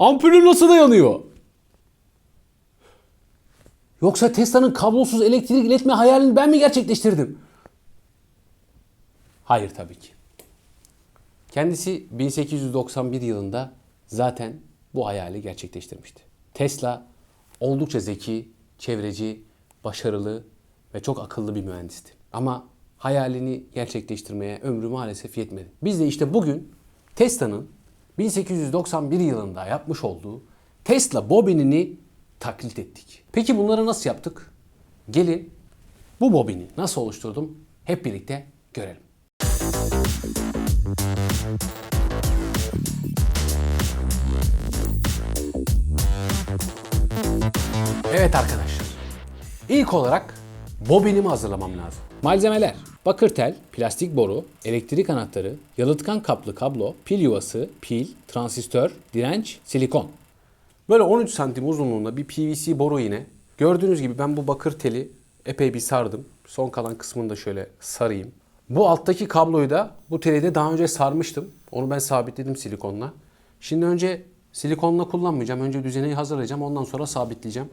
Ampulüm nasıl dayanıyor? Yoksa Tesla'nın kablosuz elektrik iletme hayalini ben mi gerçekleştirdim? Hayır tabii ki. Kendisi 1891 yılında zaten bu hayali gerçekleştirmişti. Tesla oldukça zeki, çevreci, başarılı ve çok akıllı bir mühendisti. Ama hayalini gerçekleştirmeye ömrü maalesef yetmedi. Biz de işte bugün Tesla'nın 1891 yılında yapmış olduğu Tesla bobinini taklit ettik. Peki bunları nasıl yaptık? Gelin bu bobini nasıl oluşturdum hep birlikte görelim. Evet arkadaşlar. İlk olarak bobinimi hazırlamam lazım. Malzemeler bakır tel, plastik boru, elektrik anahtarı, yalıtkan kaplı kablo, pil yuvası, pil, transistör, direnç, silikon. Böyle 13 santim uzunluğunda bir PVC boru yine. Gördüğünüz gibi ben bu bakır teli epey bir sardım. Son kalan kısmını da şöyle sarayım. Bu alttaki kabloyu da bu teli de daha önce sarmıştım. Onu ben sabitledim silikonla. Şimdi önce silikonla kullanmayacağım. Önce düzeneyi hazırlayacağım. Ondan sonra sabitleyeceğim.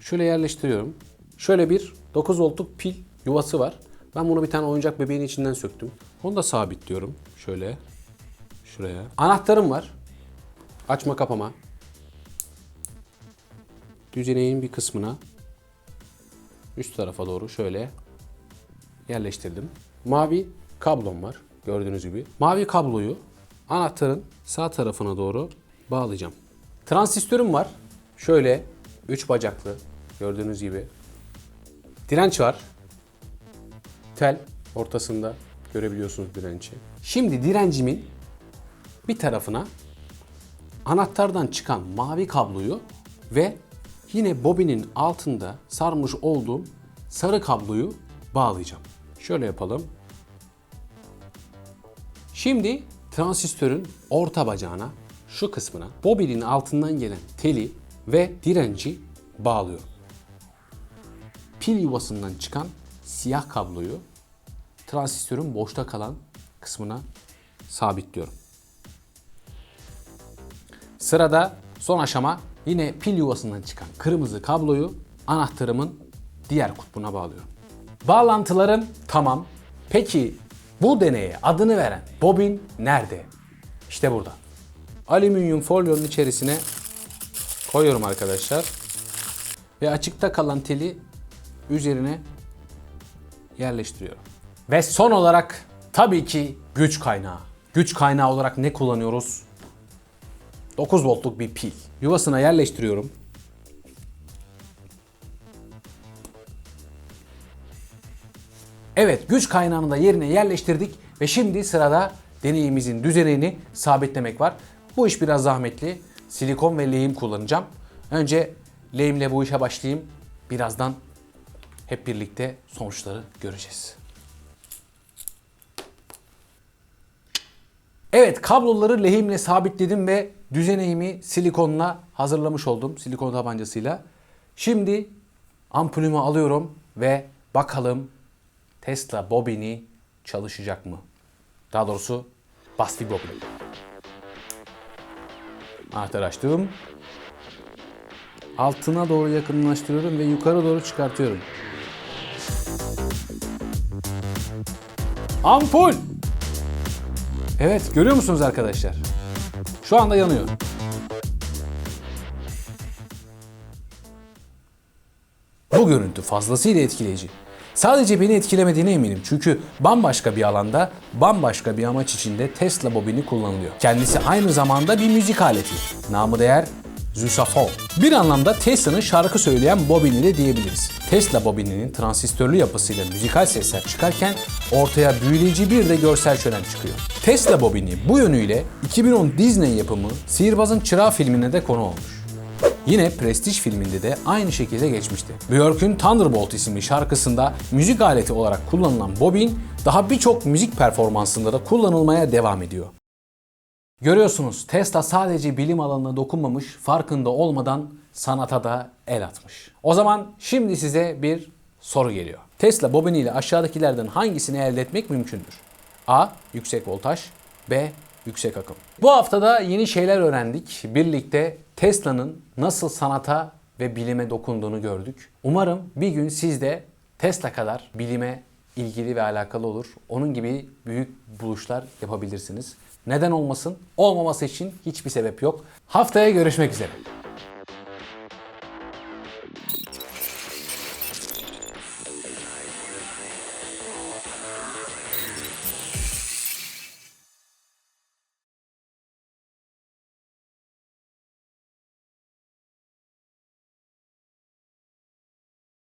Şöyle yerleştiriyorum. Şöyle bir 9 voltluk pil yuvası var. Ben bunu bir tane oyuncak bebeğin içinden söktüm. Onu da sabitliyorum. Şöyle. Şuraya. Anahtarım var. Açma kapama. Düzeneğin bir kısmına üst tarafa doğru şöyle yerleştirdim. Mavi kablom var gördüğünüz gibi. Mavi kabloyu anahtarın sağ tarafına doğru bağlayacağım. Transistörüm var. Şöyle 3 bacaklı gördüğünüz gibi. Direnç var. Tel ortasında görebiliyorsunuz direnci. Şimdi direncimin bir tarafına anahtardan çıkan mavi kabloyu ve yine bobinin altında sarmış olduğum sarı kabloyu bağlayacağım. Şöyle yapalım. Şimdi transistörün orta bacağına, şu kısmına bobinin altından gelen teli ve direnci bağlıyorum. Pil yuvasından çıkan siyah kabloyu transistörün boşta kalan kısmına sabitliyorum. Sırada son aşama yine pil yuvasından çıkan kırmızı kabloyu anahtarımın diğer kutbuna bağlıyorum. Bağlantılarım tamam. Peki bu deneye adını veren bobin nerede? İşte burada. Alüminyum folyonun içerisine koyuyorum arkadaşlar. Ve açıkta kalan teli üzerine yerleştiriyorum. Ve son olarak tabii ki güç kaynağı. Güç kaynağı olarak ne kullanıyoruz? 9 voltluk bir pil. Yuvasına yerleştiriyorum. Evet güç kaynağını da yerine yerleştirdik ve şimdi sırada deneyimizin düzenini sabitlemek var. Bu iş biraz zahmetli. Silikon ve lehim kullanacağım. Önce lehimle bu işe başlayayım. Birazdan hep birlikte sonuçları göreceğiz. Evet kabloları lehimle sabitledim ve düzeneyimi silikonla hazırlamış oldum. Silikon tabancasıyla. Şimdi ampulümü alıyorum ve bakalım Tesla bobini çalışacak mı? Daha doğrusu Basfi bobini. Anahtarı açtım. Altına doğru yakınlaştırıyorum ve yukarı doğru çıkartıyorum. Ampul! Evet görüyor musunuz arkadaşlar? Şu anda yanıyor. Bu görüntü fazlasıyla etkileyici. Sadece beni etkilemediğine eminim çünkü bambaşka bir alanda, bambaşka bir amaç içinde Tesla bobini kullanılıyor. Kendisi aynı zamanda bir müzik aleti. Namı değer Zusafon. Bir anlamda Tesla'nın şarkı söyleyen bobini de diyebiliriz. Tesla bobininin transistörlü yapısıyla müzikal sesler çıkarken ortaya büyüleyici bir de görsel şölen çıkıyor. Tesla bobini bu yönüyle 2010 Disney yapımı Sihirbazın Çırağı filmine de konu olmuş. Yine Prestige filminde de aynı şekilde geçmişti. Björk'ün Thunderbolt isimli şarkısında müzik aleti olarak kullanılan bobin daha birçok müzik performansında da kullanılmaya devam ediyor. Görüyorsunuz Tesla sadece bilim alanına dokunmamış, farkında olmadan sanata da el atmış. O zaman şimdi size bir soru geliyor. Tesla bobiniyle aşağıdakilerden hangisini elde etmek mümkündür? A. Yüksek voltaj B. yüksek akım. Bu haftada yeni şeyler öğrendik. Birlikte Tesla'nın nasıl sanata ve bilime dokunduğunu gördük. Umarım bir gün siz de Tesla kadar bilime ilgili ve alakalı olur. Onun gibi büyük buluşlar yapabilirsiniz. Neden olmasın? Olmaması için hiçbir sebep yok. Haftaya görüşmek üzere.